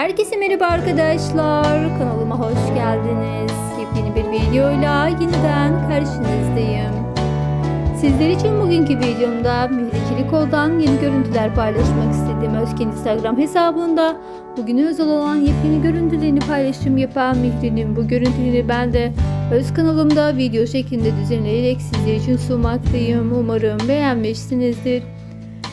Herkese merhaba arkadaşlar. Kanalıma hoş geldiniz. Yepyeni bir videoyla yeniden karşınızdayım. Sizler için bugünkü videomda Mihri Kol'dan yeni görüntüler paylaşmak istedim. Özken Instagram hesabında bugüne özel olan yepyeni görüntülerini paylaşım yapan Mihri'nin bu görüntüleri ben de öz kanalımda video şeklinde düzenleyerek sizler için sunmaktayım. Umarım beğenmişsinizdir.